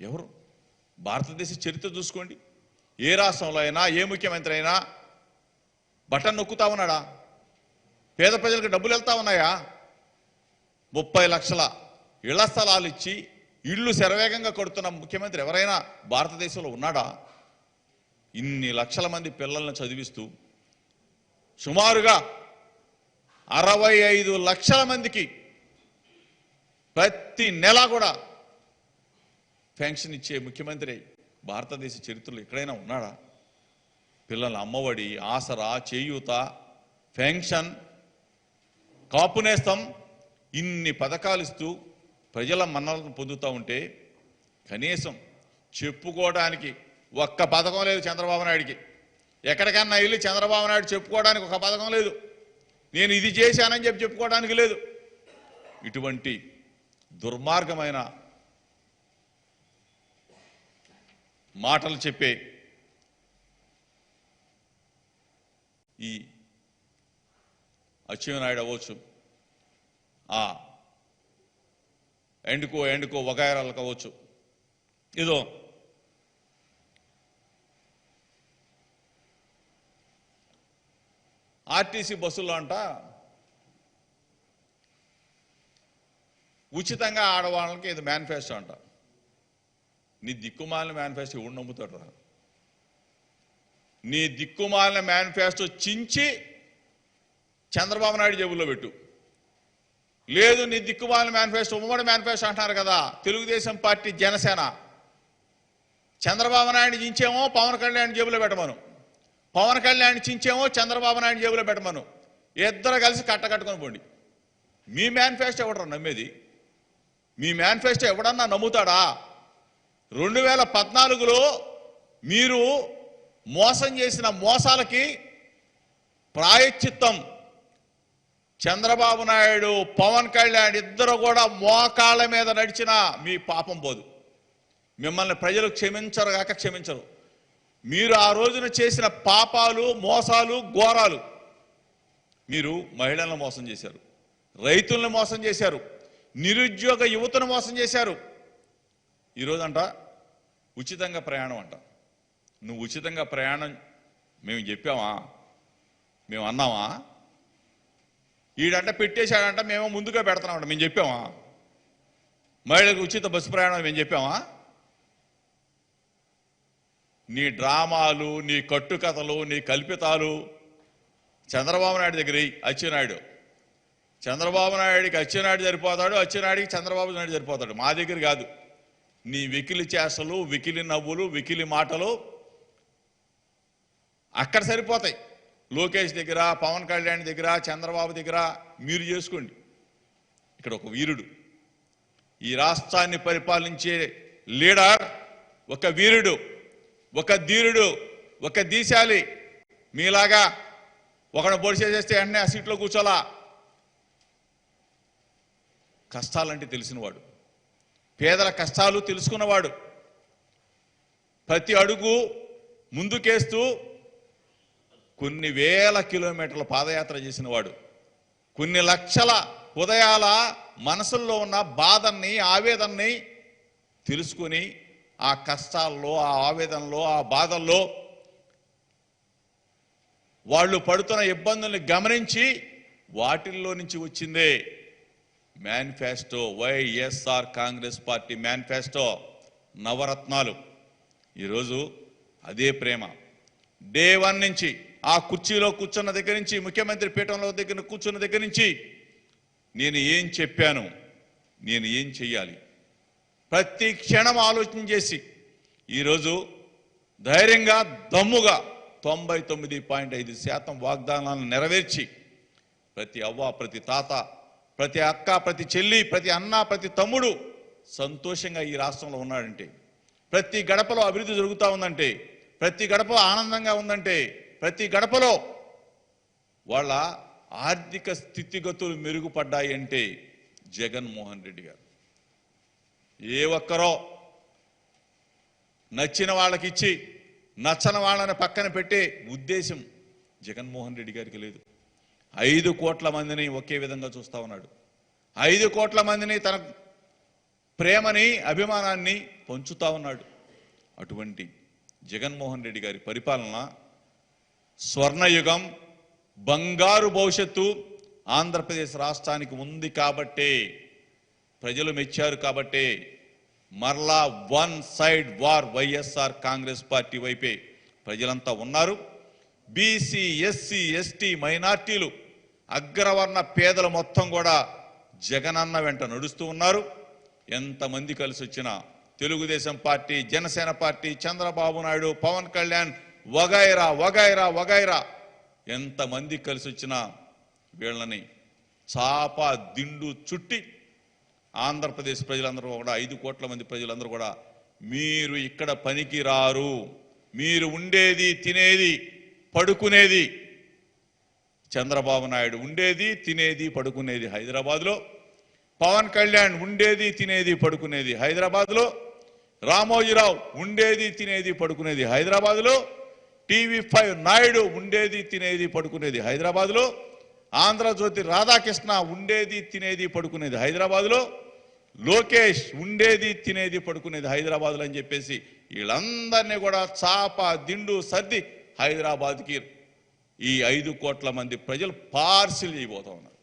ఎవరు? భారతదేశ చరిత్ర చూసుకోండి. ఏ రాష్ట్రంలో అయినా ఏ ముఖ్యమంత్రి అయినా బటన్ నొక్కుతా ఉన్నాడా? పేద ప్రజలకు డబ్బులు వెళ్తా ఉన్నాయా? ముప్పై లక్షల ఇళ్ళ స్థలాలు ఇచ్చి ఇళ్ళు శరవేగంగా కొడుతున్న ముఖ్యమంత్రి ఎవరైనా భారతదేశంలో ఉన్నాడా? ఇన్ని లక్షల మంది పిల్లల్ని చదివిస్తూ సుమారుగా అరవై ఐదు లక్షల మందికి ప్రతి నెల కూడా పెన్షన్ ఇచ్చే ముఖ్యమంత్రి భారతదేశ చరిత్రలో ఎక్కడైనా ఉన్నాడా? పిల్లల అమ్మఒడి ఆసరా చేయూత పెన్షన్ కాపునేస్తం ఇన్ని పథకాలు ఇస్తూ ప్రజల మన్నలను పొందుతూ ఉంటే కనీసం చెప్పుకోవడానికి ఒక్క పథకం లేదు చంద్రబాబు నాయుడికి. ఎక్కడికన్నా వెళ్ళి చంద్రబాబు నాయుడు చెప్పుకోవడానికి ఒక పథకం లేదు. నేను ఇది చేశానని చెప్పి చెప్పుకోవడానికి లేదు. ఇటువంటి దుర్మార్గమైన మాటలు చెప్పే ఈ అచ్చెన్నాయుడు అవ్వచ్చు ఆ ఎండుకో ఎండుకో వగాయరాలు కావచ్చు. ఇదో ఆర్టీసీ బస్సుల్లో అంట ఉచితంగా ఆడవాళ్ళకి ఇది మేనిఫెస్టో అంట. నీ దిక్కుమాలిన మేనిఫెస్టో ఎవడు నమ్ముతాడు రా? నీ దిక్కుమాలిన మేనిఫెస్టో చించి చంద్రబాబు నాయుడు జేబుల్లో పెట్టు. లేదు నీ దిక్కుమాలిన మేనిఫెస్టో ఉమ్మడి మేనిఫెస్టో అంటున్నారు కదా తెలుగుదేశం పార్టీ జనసేన. చంద్రబాబు నాయుడు చించేమో పవన్ కళ్యాణ్ జేబులో పెట్టమను. పవన్ కళ్యాణ్ చించేమో చంద్రబాబు నాయుడు జేబులో పెట్టమను. ఇద్దరు కలిసి కట్టకట్టుకొని పోండి. మీ మేనిఫెస్టో ఎవడరా నమ్మేది? మీ మేనిఫెస్టో ఎవడన్నా నమ్ముతాడా? రెండు వేల పద్నాలుగులో మీరు మోసం చేసిన మోసాలకి ప్రాయశ్చిత్తం. చంద్రబాబు నాయుడు పవన్ కళ్యాణ్ ఇద్దరు కూడా మోకాళ్ళ మీద నడిచిన మీ పాపం పోదు. మిమ్మల్ని ప్రజలు క్షమించరు కాక క్షమించరు. మీరు ఆ రోజున చేసిన పాపాలు మోసాలు ఘోరాలు మీరు మహిళలను మోసం చేశారు. రైతులను మోసం చేశారు. నిరుద్యోగ యువతను మోసం చేశారు. ఈరోజు అంట ఉచితంగా ప్రయాణం అంట. నువ్వు ఉచితంగా ప్రయాణం మేము చెప్పామా? మేము అన్నామా? ఈడంట పెట్టేశాడంట మేము ముందుగా పెడుతున్నామంట మేము చెప్పామా? మహిళలకు ఉచిత బస్సు ప్రయాణం మేము చెప్పామా? నీ డ్రామాలు నీ కట్టుకథలు నీ కల్పితాలు చంద్రబాబు నాయుడు దగ్గర ఎయ్, అచ్చెన్నాయుడు. చంద్రబాబు నాయుడికి అచ్చెన్నాయుడు సరిపోతాడు అచ్చెన్నాయుడికి చంద్రబాబు నాయుడు సరిపోతాడు. మా దగ్గర కాదు. నీ వికిలి చేసలు వికిలి నవ్వులు వికిలి మాటలు అక్కడ సరిపోతాయి. లోకేష్ దగ్గర పవన్ కళ్యాణ్ దగ్గర చంద్రబాబు దగ్గర మీరు చేసుకోండి. ఇక్కడ ఒక వీరుడు. ఈ రాష్ట్రాన్ని పరిపాలించే లీడర్ ఒక వీరుడు ఒక ధీరుడు ఒక దీశాలి. మీలాగా ఒకడు పొడి చేసేస్తే వెంటనే ఆ సీట్లో కూర్చోలా కష్టాలంటే తెలిసినవాడు పేదల కష్టాలు తెలుసుకున్నవాడు. ప్రతి అడుగు ముందుకేస్తూ కొన్ని వేల కిలోమీటర్ల పాదయాత్ర చేసినవాడు. కొన్ని లక్షల హృదయాల మనసుల్లో ఉన్న బాధల్ని ఆవేదనని తెలుసుకొని ఆ కష్టాల్లో ఆ ఆవేదనలో ఆ బాధల్లో వాళ్ళు పడుతున్న ఇబ్బందుల్ని గమనించి వాటిల్లో నుంచి వచ్చిందే. Manifesto YSR Congress party manifesto నవరత్నాలు. ఈరోజు అదే ప్రేమ. డే వన్ నుంచి ఆ కుర్చీలో కూర్చున్న దగ్గర నుంచి ముఖ్యమంత్రి పీఠంలో దగ్గర కూర్చున్న దగ్గర నుంచి నేను ఏం చెప్పాను? నేను ఏం చెయ్యాలి? ప్రతి క్షణం ఆలోచన చేసి ఈరోజు ధైర్యంగా దమ్ముగా తొంభై తొమ్మిది పాయింట్ ఐదు శాతం వాగ్దానాలను నెరవేర్చి ప్రతి అవ్వ ప్రతి తాత ప్రతి అక్క ప్రతి చెల్లి ప్రతి అన్న ప్రతి తమ్ముడు సంతోషంగా ఈ రాష్ట్రంలో ఉన్నాడంటే ప్రతి గడపలో అభివృద్ధి జరుగుతూ ఉందంటే ప్రతి గడప ఆనందంగా ఉందంటే ప్రతి గడపలో వాళ్ళ ఆర్థిక స్థితిగతులు మెరుగుపడ్డాయి అంటే జగన్మోహన్ రెడ్డి గారు. ఏ ఒక్కరో నచ్చిన వాళ్ళకి ఇచ్చి నచ్చని వాళ్ళని పక్కన పెట్టే ఉద్దేశం జగన్మోహన్ రెడ్డి గారికి లేదు. ఐదు కోట్ల మందిని ఒకే విధంగా చూస్తా ఉన్నాడు. ఐదు కోట్ల మందిని తన ప్రేమని అభిమానాన్ని పంచుతా ఉన్నాడు. అటువంటి జగన్మోహన్ రెడ్డి గారి పరిపాలన స్వర్ణయుగం బంగారు భవిష్యత్తు ఆంధ్రప్రదేశ్ రాష్ట్రానికి ఉంది కాబట్టే ప్రజలు మెచ్చారు కాబట్టే మరలా one side war YSR Congress party వైపే ప్రజలంతా ఉన్నారు. బీసీ ఎస్సీ ఎస్టీ మైనార్టీలు అగ్రవర్ణ పేదలు మొత్తం కూడా జగనన్న వెంట నడుస్తూ ఉన్నారు. ఎంతమంది కలిసి వచ్చినా తెలుగుదేశం పార్టీ జనసేన పార్టీ చంద్రబాబు నాయుడు పవన్ కళ్యాణ్ వగైరా వగైరా వగైరా ఎంతమంది కలిసి వచ్చినా వీళ్ళని చాప దిండు చుట్టి ఆంధ్రప్రదేశ్ ప్రజలందరూ కూడా ఐదు కోట్ల మంది ప్రజలందరూ కూడా మీరు ఇక్కడ పనికి రారు మీరు ఉండేది తినేది పడుకునేది. చంద్రబాబు నాయుడు ఉండేది తినేది పడుకునేది హైదరాబాద్లో. పవన్ కళ్యాణ్ ఉండేది తినేది పడుకునేది హైదరాబాద్లో. రామోజీరావు ఉండేది తినేది పడుకునేది హైదరాబాద్లో. టీవీ ఫైవ్ నాయుడు ఉండేది తినేది పడుకునేది హైదరాబాద్లో. ఆంధ్రజ్యోతి రాధాకృష్ణ ఉండేది తినేది పడుకునేది హైదరాబాద్లో. లోకేష్ ఉండేది తినేది పడుకునేది హైదరాబాద్లో అని చెప్పేసి వీళ్ళందరినీ కూడా చాప దిండు సర్ది హైదరాబాద్కి ఈ ఐదు కోట్ల మంది ప్రజలు పార్సిల్ చేయబోతా ఉన్నారు.